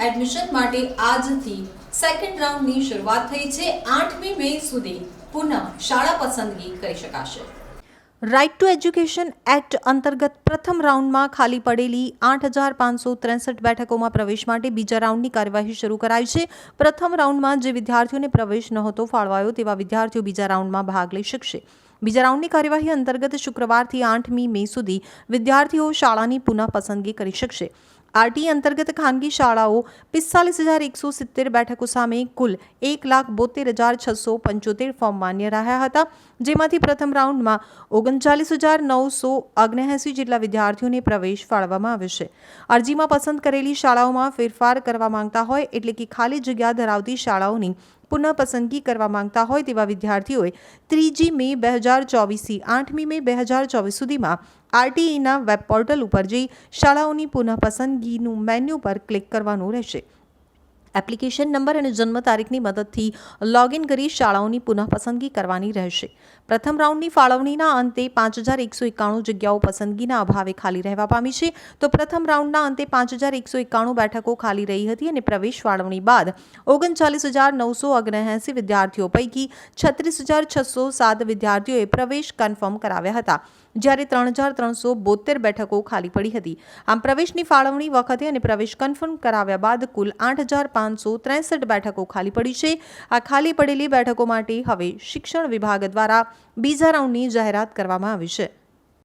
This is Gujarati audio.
આજથી સેકન્ડ રાઉન્ડની શરૂઆત થઈ છે. આઠમી મે સુધી પુનઃ શાળા પસંદગી કરી શકાશે. રાઇટ ટુ એજ્યુકેશન એક્ટ અંતર્ગત પ્રથમ રાઉન્ડમાં ખાલી પડેલી આઠ હજાર પાંચસો ત્રેસઠ બેઠકોમાં પ્રવેશ માટે બીજા રાઉન્ડની કાર્યવાહી શરૂ કરાઈ છે. પ્રથમ રાઉન્ડમાં જે વિદ્યાર્થીઓને પ્રવેશ નહોતો ફાળવાયો તેવા વિદ્યાર્થીઓ બીજા રાઉન્ડમાં ભાગ લઈ શકશે. બીજા રાઉન્ડની કાર્યવાહી અંતર્ગત શુક્રવારથી આઠમી મે સુધી વિદ્યાર્થીઓ શાળાની પુનઃ પસંદગી કરી શકશે. આરટી અંતર્ગત ખાનગી શાળાઓ પિસ્તાલીસ હજાર એકસો સિત્તેર બેઠકો સામે કુલ એક લાખ બોતેર હજાર છસો પંચોતેર ફોર્મ માન્ય રહ્યા હતા જેમાંથી પ્રથમ રાઉન્ડમાં ઓગણચાલીસ હજાર નવસો ઓગણએંસી જેટલા વિદ્યાર્થીઓને પ્રવેશ ફાળવવામાં આવ્યો છે અરજીમાં પસંદ કરેલી શાળાઓમાં ફેરફાર કરવા માંગતા હોય એટલે કે ખાલી જગ્યા ધરાવતી શાળાઓની પુનઃ પસંદગી કરવા માંગતા હોય તેવા વિદ્યાર્થીઓએ ત્રીજી મે બે હજાર ચોવીસથી આઠમી મે બે હજાર ચોવીસ સુધીમાં આરટીઈના વેબ પોર્ટલ ઉપર જઈ શાળાઓની પુનઃ પસંદગીનું મેન્યુ પર ક્લિક કરવાનું રહેશે. એપ્લિકેશન નંબર અને જન્મ તારીખની મદદથી લોગિન કરી શાળાઓની પુનઃપસંદગી કરવાની રહેશે. પ્રથમ રાઉન્ડની ફાળવણીના અંતે પાંચ હજાર એકસો એકાણું જગ્યાઓ પસંદગીના અભાવે ખાલી રહેવા પામી છે. તો પ્રથમ રાઉન્ડના અંતે પાંચ હજાર એકસો એકાણું બેઠકો ખાલી રહી હતી અને પ્રવેશ ફાળવણી બાદ ઓગણચાલીસ હજાર નવસો ઓગણએંસી વિદ્યાર્થીઓ પૈકી છત્રીસ હજાર છસો સાત વિદ્યાર્થીઓએ પ્રવેશ કન્ફર્મ કરાવ્યા હતા. જ્યારે ત્રણ હજાર ત્રણસો બોતેર બેઠકો ખાલી પડી હતી. આમ પ્રવેશની ફાળવણી વખતે અને પ્રવેશ કન્ફર્મ કરાવ્યા બાદ કુલ આઠ હજાર પાંચસો ત્રેસઠ બેઠકો ખાલી પડી છે. આ ખાલી પડેલી બેઠકો માટે હવે શિક્ષણ વિભાગ દ્વારા બીજા રાઉન્ડની જાહેરાત કરવામાં આવી છે.